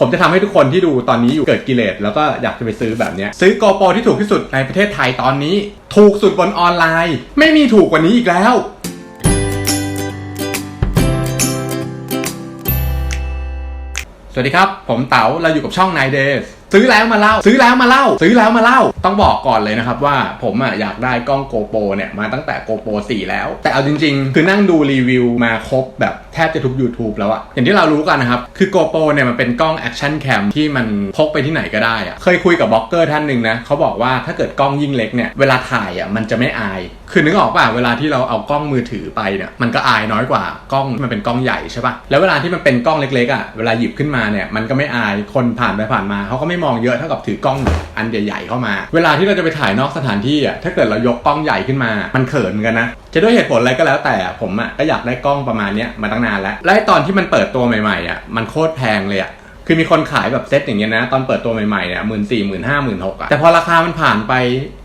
ผมจะทำให้ทุกคนที่ดูตอนนี้อยู่เกิดกิเลสแล้วก็อยากจะไปซื้อแบบนี้ซื้อโกโปรที่ถูกที่สุดในประเทศไทยตอนนี้ ถูกสุดบนออนไลน์ ไม่มีถูกกว่านี้อีกแล้วสวัสดีครับ ผมเต๋าเราอยู่กับช่อง Nine Days ซื้อแล้วมาเล่า ซื้อแล้วมาเล่า ซื้อแล้วมาเล่า ต้องบอกก่อนเลยนะครับว่าผมอะอยากได้กล้องโกโปรเนี่ยมาตั้งแต่โกโปร4แล้ว แต่เอาจริง ๆ คือนั่งดูรีวิวมาครบแบบแทบจะทุก YouTube แล้วอะอย่างที่เรารู้กันนะครับ คือโกโปรเนี่ยมันเป็นกล้องแอคชั่นแคมที่มันพกไปที่ไหนก็ได้อะเคยคุยกับบล็อกเกอร์ท่านหนึ่งนะเขาบอกว่าถ้าเกิดกล้องยิ่งเล็กเนี่ยเวลาถ่ายอะมันจะไม่อาย คือนึกออกป่ะเวลาที่เราเอากล้องมือถือไปเนี่ยมันก็อายน้อยกว่ากล้องมันเป็นกล้องใหญ่ใช่ป่ะแล้วเวลาที่มันเป็นกล้องเล็กๆอะเวลาหยิบขึ้นมาเนี่ยมันก็ไม่อายคนผ่านไปผ่านมาเขาก็ไม่มองเยอะเท่ากับถือกล้องอันใหญ่ๆเข้ามา เวลาที่เราจะไปถ่ายนอกสถานที่อะถ้าเกิดเรายกกล้องใหญ่ขึ้นมา มันเขินเหมือนกันนะ จะด้วยเหตุผลอะไรก็แล้วแต่ผมอะก็อยากได้กล้องประมาณเนี้ยมาตั้งนานแล้วและตอนที่มันเปิดตัวใหม่ๆอะมันโคตรแพงเลยอะคือมีคนขายแบบเซตอย่างเงี้ยนะ ตอนเปิดตัวใหม่ๆเนี่ยหมื่นสี่หมื่นห้าหมื่นหกอะแต่พอราคามันผ่านไป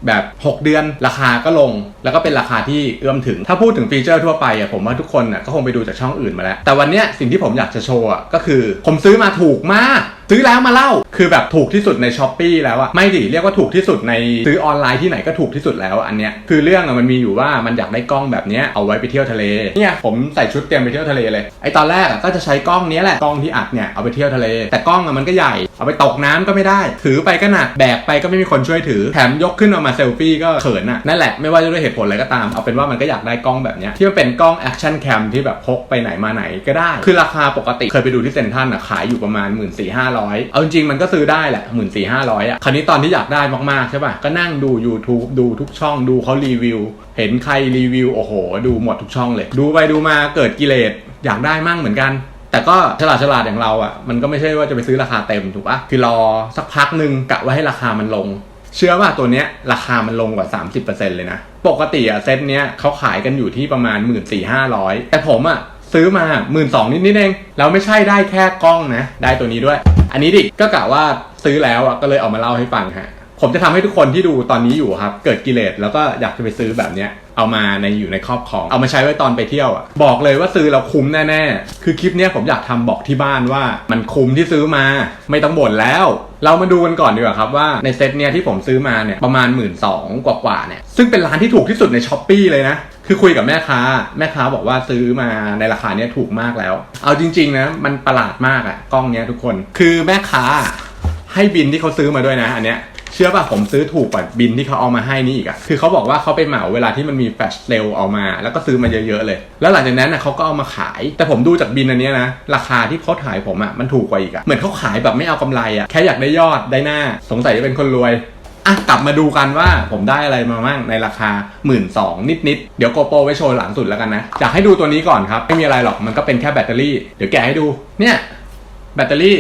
แบบ 6 เดือน ราคาก็ลง แล้วก็เป็นราคาที่เอื้อมถึง ถ้าพูดถึงฟีเจอร์ทั่วไปอะผมว่าทุกคนอะก็คงไปดูจากช่องอื่นมาแล้ว แต่วันเนี้ยสิ่งที่ผมอยากจะโชว์อะก็คือ ผมซื้อมาถูกมาก ซื้อแล้วมาเล่า คือแบบถูกที่สุดในช้อปปีแล้วอะไม่ดิเรียกว่าถูกที่สุดในซื้อออนไลน์ที่ไหนก็ถูกที่สุดแล้วอันเนี้ยคือเรื่องอะมันมีอยู่ว่ามันอยากได้กล้องแบบเนี้ยเอาไว้ไปเที่ยวทะเลเนี่ยผมใส่ชุดเตรียมไปเที่ยวทะเลเลยไอตอนแรกอะก็จะใช้กล้องเนี้ยแหละกล้องที่อัดเนี่ยเอาไปเที่ยวทะเล แต่กล้องอะมันก็ใหญ่เอาไปตกน้ำก็ไม่ได้ ถือไปก็หนักแบกไปก็ไม่มีคนช่วยถือแถมยกขึ้นเอามาเซลฟี่ก็เขินอะนั่นแหละไม่ว่าจะด้วยเหตุผลอะไรก็ตามเอาเป็นว่ามันก็อยากได้กล้องแบบเนี้ยที่มันเป็นกล้องแอคชั่นแคมที่แบบพกไปไหนมาไหนก็ได้ คือราคาปกติเคยไปดูที่เซ็นทรัลอะขายอยู่ประมาณ 1 4 5 0 0เอาจริงมันก็ซื้อได้แหละ1 4 5 0 0อะ คราวนี้ตอนที่อยากได้มากๆใช่ป่ะ ก็นั่งดู YouTube ดูทุกช่องดูเขารีวิว เห็นใครรีวิว โอ้โห ดูหมดทุกช่องเลย ดูไปดูมาเกิดกิเลสอยากได้มั่งเหมือนกันแต่ก็ฉลาดฉลาดอย่างเราอะ่ะมันก็ไม่ใช่ว่าจะไปซื้อราคาเต็มถูกปะคือรอสักพักหนึ่งกะว่าให้ราคามันลง เชื่อว่าตัวเนี้ยราคามันลงกว่า 30%เลยนะ ปกติอะเซตเนี้ยเขาขายกันอยู่ที่ประมาณ 1 4 5 0 0 แต่ผมอะ ซื้อมา1 2ื่นนิดๆเองแล้วไม่ใช่ได้แค่กล้องนะ ได้ตัวนี้ด้วย อันนี้ดิก็กะว่าซื้อแล้วอะก็เลยเอามาเล่าให้ฟังฮะผมจะทำให้ทุกคนที่ดูตอนนี้อยู่ครับ เกิดกิเลสแล้วก็อยากจะไปซื้อแบบเนี้ยเอามาในอยู่ในครอบครอง เอามาใช้ไว้ตอนไปเที่ยวอะบอกเลยว่าซื้อแล้วคุ้มแน่ๆ คือคลิปเนี้ยผมอยากทำบอกที่บ้านว่า มันคุ้มที่ซื้อมา ไม่ต้องบ่นแล้ว เรามาดูกันก่อนดีกว่าครับว่าในเซตเนี้ยที่ผมซื้อมาเนี่ยประมาณ 1 2ื่นกว่าๆเนี่ยซึ่งเป็นร้านที่ถูกที่สุดในช้อปปีเลยนะ คือคุยกับแม่ค้า แม่ค้าบอกว่าซื้อมาในราคาเนี้ยถูกมากแล้ว เอาจริง ๆนะมันประหลาดมากอะกล้องเนี้ยทุกคน คือแม่ค้าให้บินที่เขาซื้อมาด้วยนะอันเนี้ย เชื่อป่ะผมซื้อถูกกว่าบินที่เขาเอามาให้นี่อีกอะคือเขาบอกว่าเขาไปเหมาเวลาที่มันมีแฟลชเซลเอามา แล้วก็ซื้อมาเยอะๆเลย แล้วหลังจากนั้นนะเขาก็เอามาขาย แต่ผมดูจากบินอันนี้นะ ราคาที่เขาขายผมอะมันถูกกว่าอีกอะเหมือนเขาขายแบบไม่เอากำไรอะแค่อยากได้ยอดได้หน้า สงสัยจะเป็นคนรวยอะกลับมาดูกันว่าผมได้อะไรมาบ้างในราคา 1 2ื่นนิดๆ เดี๋ยวโกโปรไว้โชว์หลังสุดแล้วกันนะอยากให้ดูตัวนี้ก่อนครับ ไม่มีอะไรหรอกมันก็เป็นแค่แบตเตอรี่ เดี๋ยวแกะให้ดูเนี่ยแบตเตอรี่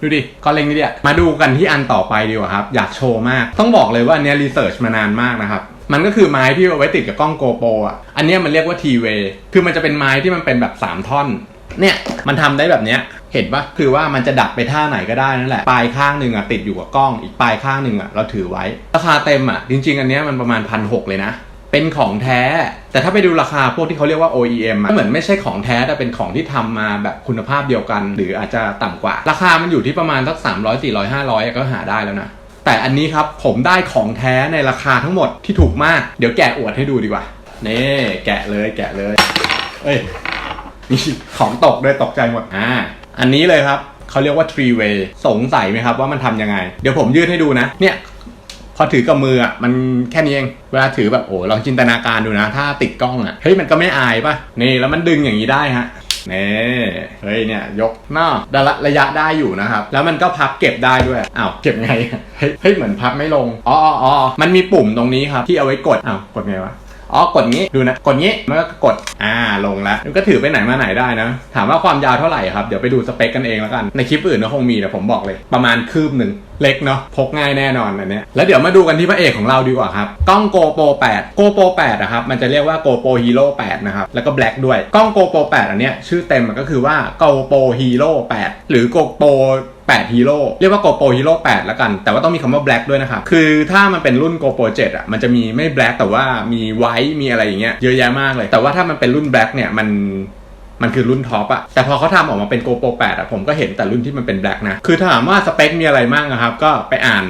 ดูดิก้อนเล็กนิดเดียวมาดูกันที่อันต่อไปดีกว่าครับ อยากโชว์มาก ต้องบอกเลยว่าอันนี้รีเสิร์ชมานานมากนะครับ มันก็คือไม้ที่เอาไว้ติดกับกล้องโกโปรอะ อันนี้มันเรียกว่าทีเวคือมันจะเป็นไม้ที่มันเป็นแบบ 3 ท่อน เนี่ยมันทำได้แบบเนี้ยเห็นปะคือว่ามันจะดัดไปท่าไหนก็ได้นั่นแหละ ปลายข้างหนึ่งอะติดอยู่กับกล้อง อีกปลายข้างหนึ่งอะเราถือไว้ ราคาเต็มอะจริง ๆ อันเนี้ยมันประมาณพันหเลยนะ เป็นของแท้ แต่ถ้าไปดูราคาพวกที่เขาเรียกว่า OEM อะเหมือนไม่ใช่ของแท้แต่เป็นของที่ทำมาแบบคุณภาพเดียวกัน หรืออาจจะต่ำกว่า ราคามันอยู่ที่ประมาณสัก 300 400 500 ก็หาได้แล้วนะแต่อันนี้ครับผมได้ของแท้ในราคาทั้งหมดที่ถูกมาก เดี๋ยวแกะอวดให้ดูดีกว่านี่แกะเลยแกะเลย เอ้ยมีของตกด้วยตกใจหมดอ่าอันนี้เลยครับเขาเรียกว่า three way สงสัยไหมครับว่ามันทำยังไง เดี๋ยวผมยืดให้ดูนะ เนี่ย พอถือกับมืออะมันแค่นี้เอง เวลาถือแบบโอ้ลองจินตนาการดูนะ ถ้าติดกล้องอะเฮ้ยมันก็ไม่อายป่ะนี่แล้วมันดึงอย่างนี้ได้ฮะนี่เฮ้ยเนี่ยยกหน้าระยะระยะได้อยู่นะครับ แล้วมันก็พับเก็บได้ด้วยอ้าวเก็บไงเฮ้ยเฮ้ยเหมือนพับไม่ลงอ๋ออ๋อมันมีปุ่มตรงนี้ครับที่เอาไว้กดอ้าวกดไงวะ อ๋อกดงี้ดูนะ กดงี้มันก็กดอ่าลงแล้วมันก็ถือไปไหนมาไหนได้นะ ถามว่าความยาวเท่าไหร่ครับ เดี๋ยวไปดูสเปคกันเองแล้วกัน ในคลิปอื่นก็คงมีแต่ผมบอกเลย ประมาณคืบหนึ่งเล็กเนาะพกง่ายแน่นอนอันเนี้ยแล้วเดี๋ยวมาดูกันที่พระเอกของเราดีกว่าครับ กล้อง GoPro 8 GoPro 8นะครับมันจะเรียกว่า GoPro Hero 8 นะครับ แล้วก็ Black ด้วย กล้อง GoPro 8 อันเนี้ยชื่อเต็มมันก็คือว่า GoPro Hero 8 หรือ GoPro 8ฮีโร่เรียกว่า GoPro Hero 8แล้วกัน แต่ว่าต้องมีคำว่า Black ด้วยนะครับ คือถ้ามันเป็นรุ่น GoPro 7อะมันจะมีไม่ Black แต่ว่ามี White มีอะไรอย่างเงี้ยเยอะแยะมากเลย แต่ว่าถ้ามันเป็นรุ่น Black เนี่ยมันมันคือรุ่นท็อปอะแต่พอเขาทำออกมาเป็น GoPro 8อะผมก็เห็นแต่รุ่นที่มันเป็นแบล็กนะ คือถ้าถามว่าสเปคมีอะไรมั่งอะครับ ก็ไปอ่าน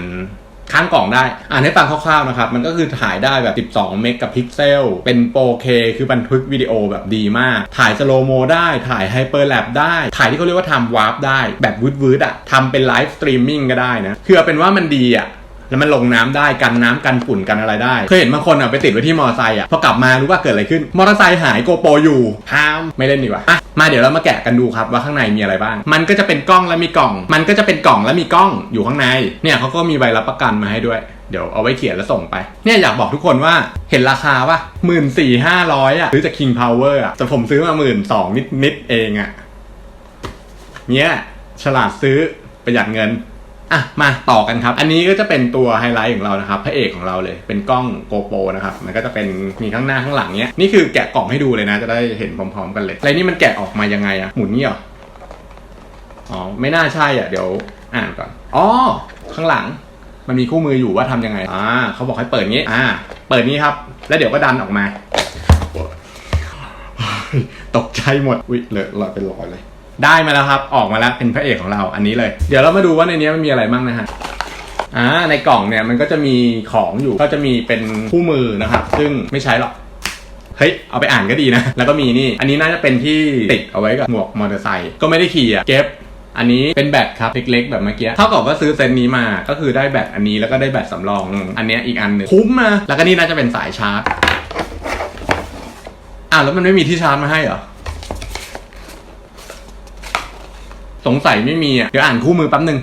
ข้างกล่องได้ อ่านให้ฟังคร่าวๆนะครับ มันก็คือถ่ายได้แบบ 12 เมกะพิกเซล เป็น 4K คือบันทึกวิดีโอแบบดีมาก ถ่ายสโลโมได้ถ่ายไฮเปอร์แลปได้ ถ่ายที่เขาเรียกว่าทำวาร์ปได้แบบวืดๆอะทำเป็นไลฟ์สตรีมมิ่งก็ได้นะ คือเอาเป็นว่ามันดีอะ แล้วมันลงน้ำได้กันน้ำกันฝุ่นกันอะไรได้ เคยเห็นบางคนอะไปติดไว้ที่มอเตอร์ไซค์อะพอกลับมารู้ว่าเกิดอะไรขึ้น มอเตอร์ไซค์หายโกโปรอยู่พามไม่เล่นดีกว่าอะมาเดี๋ยวเรามาแกะกันดูครับว่าข้างในมีอะไรบ้าง มันก็จะเป็นกล้องและมีกล่อง มันก็จะเป็นกล่องและมีกล้องอยู่ข้างในเนี่ยเขาก็มีใบรับประกันมาให้ด้วยเดี๋ยวเอาไว้เขียนแล้วส่งไป เนี่ยอยากบอกทุกคนว่าเห็นราคาป่ะหมื่นสี่ห้าร้อยอะซื้อจาก King Power อะแต่ผมซื้อมาหมื่นสองนิดๆเองอะเนี่ยฉลาดซื้อประหยัดเงิน อะมาต่อกันครับ อันนี้ก็จะเป็นตัวไฮไลท์ของเรานะครับพระเอกของเราเลยเป็นกล้องโกโปรนะครับมันก็จะเป็นมีข้างหน้าข้างหลังเนี้ยนี่คือแกะกล่องให้ดูเลยนะ จะได้เห็นพร้อมๆ กันเลยอะไรนี่มันแกะออกมายังไงอะหมุนนี่เหรออ๋อไม่น่าใช่อะเดี๋ยวอ่านก่อนอ๋อข้างหลังมันมีคู่มืออยู่ว่าทำยังไงอ่าเขาบอกให้เปิดงี้อ่า เปิดนี้ครับ แล้วเดี๋ยวก็ดันออกมา ตกใจหมดอุ้ยเลอะลอยเป็นรอยเลย ได้มาแล้วครับ ออกมาแล้วเป็นพระเอกของเราอันนี้เลย เดี๋ยวเรามาดูว่าในนี้มันมีอะไรบ้างนะฮะอ่าในกล่องเนี่ยมันก็จะมีของอยู่ก็จะมีเป็นคู่มือนะครับ ซึ่งไม่ใช้หรอกเฮ้ย เอาไปอ่านก็ดีนะ แล้วก็มีนี่ อันนี้น่าจะเป็นที่ติดเอาไว้กับหมวกมอเตอร์ไซค์ก็ไม่ได้ขี่อะเก็บ อันนี้เป็นแบตครับเล็กๆ แบบเมื่อกี้เท่ากับว่าซื้อเซตนี้มาก็คือได้แบตอันนี้แล้วก็ได้แบตสำรอง อันนี้อีกอันหนึ่งคุ้มนะแล้วก็นี่น่าจะเป็นสายชาร์จอ้าวแล้วมันไม่มีที่ชาร์จมาให้เหรอ สงสัยไม่มีอะ เดี๋ยวอ่านคู่มือแป๊บหนึ่ง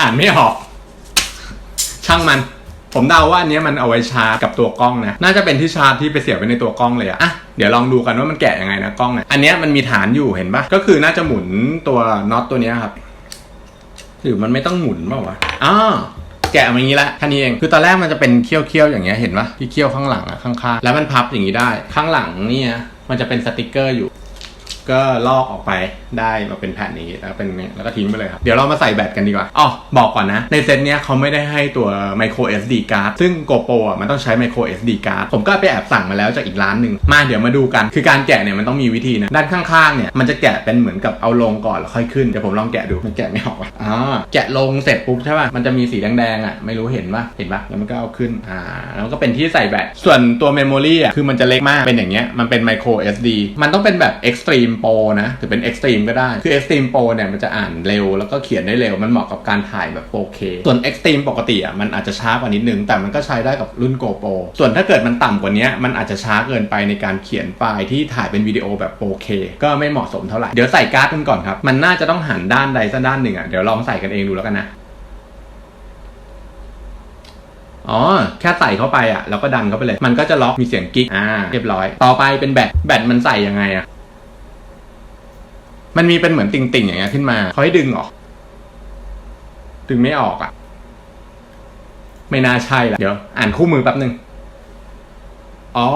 อ่านไม่ออก ช่างมัน ผมเดาว่าอันนี้มันเอาไว้ชาร์จกับตัวกล้องนะ น่าจะเป็นที่ชาร์จที่ไปเสียบไว้ในตัวกล้องเลยอะอะเดี๋ยวลองดูกันว่ามันแกะยังไงนะกล้องเนี่ยอันนี้มันมีฐานอยู่เห็นปะก็คือน่าจะหมุนตัวน็อตตัวนี้ครับ หรือมันไม่ต้องหมุนเปล่าวะอ้าแกะมาอย่างนี้ละแค่นี้เอง คือตอนแรกมันจะเป็นเขี้ยวๆอย่างเงี้ย เห็นปะที่เขี้ยวข้างหลังอะข้างๆ แล้วมันพับอย่างนี้ได้ ข้างหลังเนี่ย มันจะเป็นสติกเกอร์อยู่ ก็ลอกออกไปได้มาเป็นแผ่นนี้แล้วเป็นเนี่ยแล้วก็ทิ้งไปเลยครับ เดี๋ยวเรามาใส่แบตกันดีกว่าอ๋อบอกก่อนนะ ในเซตเนี้ยเขาไม่ได้ให้ตัว micro SD card ซึ่ง GoPro อะมันต้องใช้ micro SD card ผมก็ไปแอบสั่งมาแล้วจากอีกร้านหนึ่งมาเดี๋ยวมาดูกัน คือการแกะเนี่ยมันต้องมีวิธีนะด้านข้างๆเนี่ยมันจะแกะเป็นเหมือนกับเอาลงก่อนแล้วค่อยขึ้นเดี๋ยวผมลองแกะดูมันแกะไม่ออกอะอ๋อแกะลงเสร็จปุ๊บใช่ป่ะมันจะมีสีแดงๆอะไม่รู้เห็นป่ะเห็นป่ะแล้วมันก็เอาขึ้นอ่าแล้วก็เป็นที่ใส่แบตส่วนตัวเมมโมรีอะคือมันจะเล็กมากเป็นอย่างเงี้ยมันเป็น micro SD มันต้องเป็นแบบ extreme pro นะหรือเป็น extreme ก็ได้ คือ extreme pro เนี่ยมันจะอ่านเร็วแล้วก็เขียนได้เร็วมันเหมาะกับการถ่ายแบบ 4K ส่วน extreme ปกติอะมันอาจจะช้ากว่านิดนึง แต่มันก็ใช้ได้กับรุ่น GoPro ส่วนถ้าเกิดมันต่ำกว่านี้มันอาจจะช้าเกินไปในการเขียนไฟล์ที่ถ่ายเป็นวิดีโอแบบ 4K ก็ไม่เหมาะสมเท่าไหร่ เดี๋ยวใส่การ์ดกันก่อนครับ มันน่าจะต้องหันด้านใดสักด้านหนึ่งอะ เดี๋ยวลองใส่กันเองดูแล้วกันนะ อ๋อ แค่ใส่เข้าไปอะ แล้วก็ดันเข้าไปเลย มันก็จะล็อกมีเสียงกิ๊ก อ่า เรียบร้อย ต่อไปเป็นแบต แบตมันใส่ยังไงอะ มันมีเป็นเหมือนติ่งๆอย่างเงี้ยขึ้นมาเขาให้ดึงออก ดึงไม่ออกอะ ไม่น่าใช่ละเดี๋ยว อ่านคู่มือแป๊บหนึ่งอ๋อ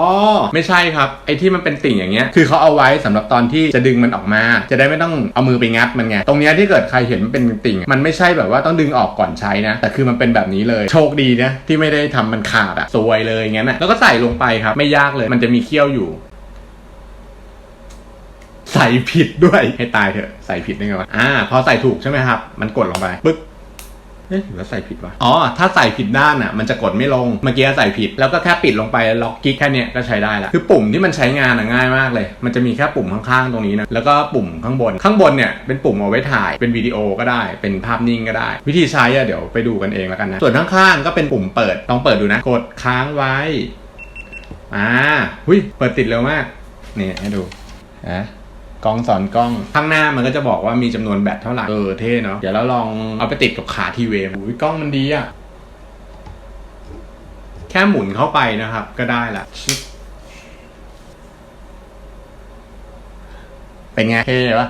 ไม่ใช่ครับ ไอ้ที่มันเป็นติ่งอย่างเงี้ย คือเขาเอาไว้สำหรับตอนที่จะดึงมันออกมา จะได้ไม่ต้องเอามือไปงัดมันไง ตรงเนี้ยที่เกิดใครเห็นมันเป็นติ่ง มันไม่ใช่แบบว่าต้องดึงออกก่อนใช้นะ แต่คือมันเป็นแบบนี้เลย โชคดีนะที่ไม่ได้ทำมันขาดอะสวยเลยงั้นอะแล้วก็ใส่ลงไปครับ ไม่ยากเลย มันจะมีเขี้ยวอยู่ ใส่ผิดด้วยให้ตายเถอะใส่ผิดได้ไงวะอ่าพอใส่ถูกใช่ไหมครับ มันกดลงไปปึ๊กเอ๊ะหรือว่าใส่ผิดวะอ๋อ ถ้าใส่ผิดด้านอะ มันจะกดไม่ลง เมื่อกี้ใส่ผิด แล้วก็แค่ปิดลงไปล็อกกิ๊กแค่เนี้ยก็ใช้ได้ละ คือปุ่มที่มันใช้งานอะง่ายมากเลย มันจะมีแค่ปุ่มข้างๆตรงนี้นะ แล้วก็ปุ่มข้างบน ข้างบนเนี่ยเป็นปุ่มเอาไว้ถ่าย เป็นวิดีโอก็ได้ เป็นภาพนิ่งก็ได้ วิธีใช้อะเดี๋ยวไปดูกันเองแล้วกันนะ ส่วนข้างๆก็เป็นปุ่มเปิด ลองเปิดดูนะ กดค้างไว้ อ่า หุ้ย เปิดติดเร็วมาก นี่ให้ดูนะ กล้องสอนกล้อง ข้างหน้ามันก็จะบอกว่ามีจำนวนแบตเท่าไหร่เออเท่เนาะเดี๋ยวเราลองเอาไปติดกับขาทีเวฟอุ้ยกล้องมันดีอะแค่หมุนเข้าไปนะครับ ก็ได้ละเป็นไงเท่ปะ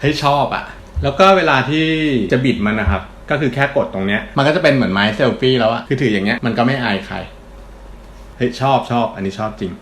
เฮ้ชอบอะแล้วก็เวลาที่จะบิดมันนะครับ ก็คือแค่กดตรงเนี้ย มันก็จะเป็นเหมือนไม้เซลฟี่แล้วอะคือถืออย่างเงี้ยมันก็ไม่อายใครเฮ้ยชอบชอบ อันนี้ชอบจริง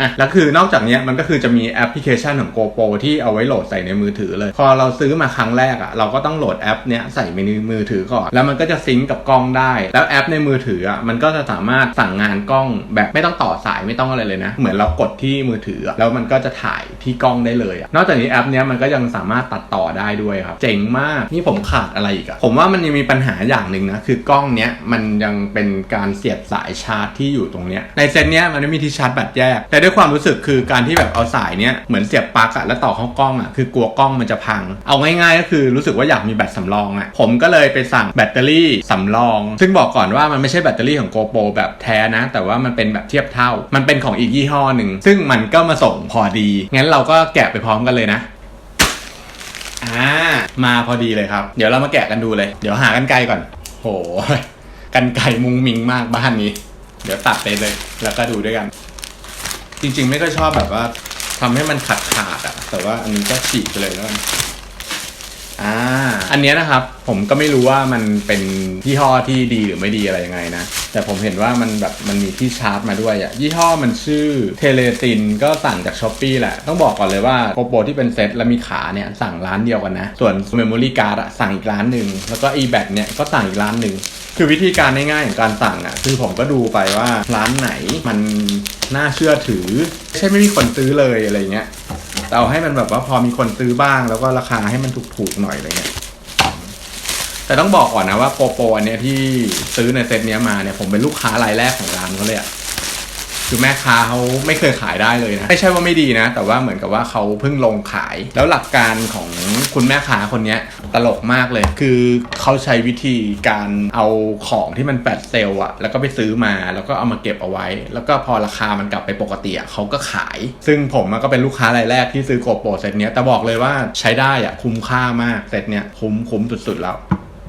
อะแล้วคือนอกจากนี้มันก็คือจะมีแอปพลิเคชันของ GoPro ที่เอาไว้โหลดใส่ในมือถือเลย พอเราซื้อมาครั้งแรกอะเราก็ต้องโหลดแอปเนี้ยใส่ในมือถือก่อน แล้วมันก็จะซิงก์กับกล้องได้ แล้วแอปในมือถืออะมันก็จะสามารถสั่งงานกล้องแบบไม่ต้องต่อสายไม่ต้องอะไรเลยนะ เหมือนเรากดที่มือถืออะแล้วมันก็จะถ่าย ที่กล้องได้เลยอะนอกจากนี้แอปเนี้ยมันก็ยังสามารถตัดต่อได้ด้วยครับ เจ๋งมากนี่ผมขาดอะไรอีกอะผมว่ามันยังมีปัญหาอย่างหนึ่งนะคือกล้องเนี้ยมันยังเป็นการเสียบสายชาร์จที่อยู่ตรงเนี้ยในเซตเนี้ยมันไม่มีที่ชาร์จแบตแยก แต่ด้วยความรู้สึกคือการที่แบบเอาสายเนี้ยเหมือนเสียบปลั๊กอะแล้วต่อเข้ากล้องอะคือกลัวกล้องมันจะพัง เอาง่ายๆก็คือรู้สึกว่าอยากมีแบตสำรองอะผมก็เลยไปสั่งแบตเตอรี่สำรอง ซึ่งบอกก่อนว่ามันไม่ใช่แบตเตอรี่ของ GoPro แบบแท้นะ แต่ว่ามันเป็นแบบเทียบเท่า มันเป็นของอีกยี่ห้อหนึ่งซึ่งมันก็มาส่งพอดีงั้นเราก็แกะไปพร้อมกันเลยนะ อ่า มาพอดีเลยครับ เดี๋ยวเรามาแกะกันดูเลย เดี๋ยวหากันไกลก่อน โห กันไกลมุงมิงมากบ้านนี้ เดี๋ยวตัดไปเลย แล้วก็ดูด้วยกัน จริงๆ ไม่ค่อยชอบแบบว่าทำให้มันขาดขาดๆอะแต่ว่าอันนี้ก็ฉีกไปเลยแล้วกันอ่า อันเนี้ยนะครับ ผมก็ไม่รู้ว่ามันเป็นยี่ห้อที่ดีหรือไม่ดีอะไรยังไงนะ แต่ผมเห็นว่ามันแบบมันมีที่ชาร์จมาด้วยอะยี่ห้อมันชื่อเทเลตินก็สั่งจากช้อปปีแหละ ต้องบอกก่อนเลยว่าโปโปที่เป็นเซ็ตแล้วมีขาเนี่ยสั่งร้านเดียวกันนะ ส่วนเมมโมรี่การ์ดอะสั่งอีกร้านหนึ่ง แล้วก็ e b a t เนี่ยก็สั่งอีกร้านหนึ่ง คือวิธีการง่ายๆของการสั่งอะคือผมก็ดูไปว่าร้านไหนมันน่าเชื่อถือไม่ใช่ไม่มีคนซื้อเลยอะไรเงี้ยแต่เอาให้มันแบบว่าพอมีคนซื้อบ้าง แล้วก็ราคาให้มันถูกๆหน่อยอะไรเงี้ย แต่ต้องบอกก่อนนะว่าโปโปอันเนี้ยที่ซื้อในเซตเนี้ยมาเนี่ยผมเป็นลูกค้ารายแรกของร้านเขาเลยอะคือแม่ค้าเขาไม่เคยขายได้เลยนะ ไม่ใช่ว่าไม่ดีนะ แต่ว่าเหมือนกับว่าเขาเพิ่งลงขาย แล้วหลักการของคุณแม่ค้าคนนี้ตลกมากเลย คือเขาใช้วิธีการเอาของที่มันแฟลชเซลอะแล้วก็ไปซื้อมาแล้วก็เอามาเก็บเอาไว้ แล้วก็พอราคามันกลับไปปกติอะเขาก็ขาย ซึ่งผมก็เป็นลูกค้ารายแรกที่ซื้อโกโปรเซตเนี้ยแต่บอกเลยว่าใช้ได้อะคุ้มค่ามากเซตเนี้ยคุ้มคุ้มสุดๆแล้ว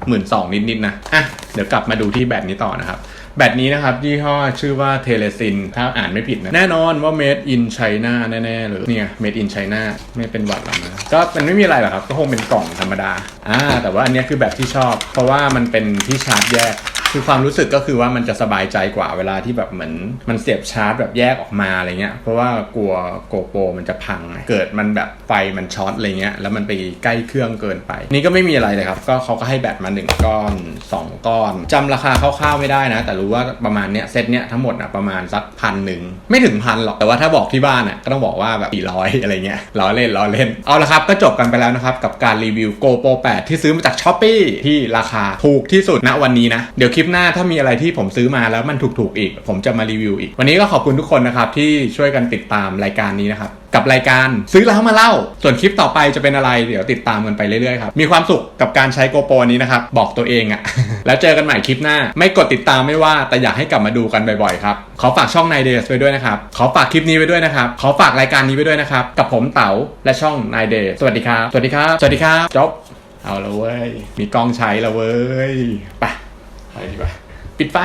หมื่นสองนิดๆนะอะเดี๋ยวกลับมาดูที่แบตนี้ต่อนะครับแบตนี้นะครับยี่ห้อชื่อว่าเทเลซินถ้าอ่านไม่ผิดนะแน่นอนว่า made in China แน่ๆเลยเนี่ย made in China ไม่เป็นหวัดหรอกนะก็มันไม่มีอะไรหรอกครับ ก็คงเป็นกล่องธรรมดาอ่าแต่ว่าอันนี้คือแบบที่ชอบ เพราะว่ามันเป็นที่ชาร์จแยก คือความรู้สึกก็คือว่ามันจะสบายใจกว่าเวลาที่แบบเหมือนมันเสียบชาร์จแบบแยกออกมาอะไรเงี้ย เพราะว่ากลัวโกโปรมันจะพังไงเกิดมันแบบไฟมันช็อตอะไรเงี้ย แล้วมันไปใกล้เครื่องเกินไป นี่ก็ไม่มีอะไรเลยครับ ก็เขาก็ให้แบตมาหนึ่งก้อน 2 ก้อนจำราคาคร่าวๆไม่ได้นะ แต่รู้ว่าประมาณเนี้ยเซตเนี้ยทั้งหมดอนะประมาณสักพันหนึ่งไม่ถึงพันหรอก แต่ว่าถ้าบอกที่บ้านอะก็ต้องบอกว่าแบบ400อะไรเงี้ยล้อเล่นล้อเล่น เอาละครับก็จบกันไปแล้วนะครับกับการรีวิว GoPro 8ที่ซื้อมาจาก s h อ p e e ที่ราคาถูกที่สุดณวันนี้นะเดี๋ยวลิปหน้าถ้ามีอะไรที่ผมซื้อมาแล้วมันถูกๆอีก ผมจะมารีวิวอีก วันนี้ก็ขอบคุณทุกคนนะครับที่ช่วยกันติดตามรายการนี้นะครับกับรายการซื้อแล้วมาเล่า ส่วนคลิปต่อไปจะเป็นอะไรเดี๋ยวติดตามกันไปเรื่อยๆครับ มีความสุขกับการใช้โกโปรนี้นะครับ บอกตัวเองอะแล้วเจอกันใหม่คลิปหน้า ไม่กดติดตามไม่ว่า แต่อยากให้กลับมาดูกันบ่อยๆครับ ขอฝากช่องนายเดย์ไว้ด้วยนะครับ ขอฝากคลิปนี้ไว้ด้วยนะครับ ขอฝากรายการนี้ไว้ด้วยนะครับ กับผมเต๋าและช่องนายเดย์สวัสดีครับ สวัสดีครับ สวัสดีครับ จบ เอาละเว้ย มีกล้องใช้ล้วเว้ย ไป ไปดีกว่า ปิดไฟ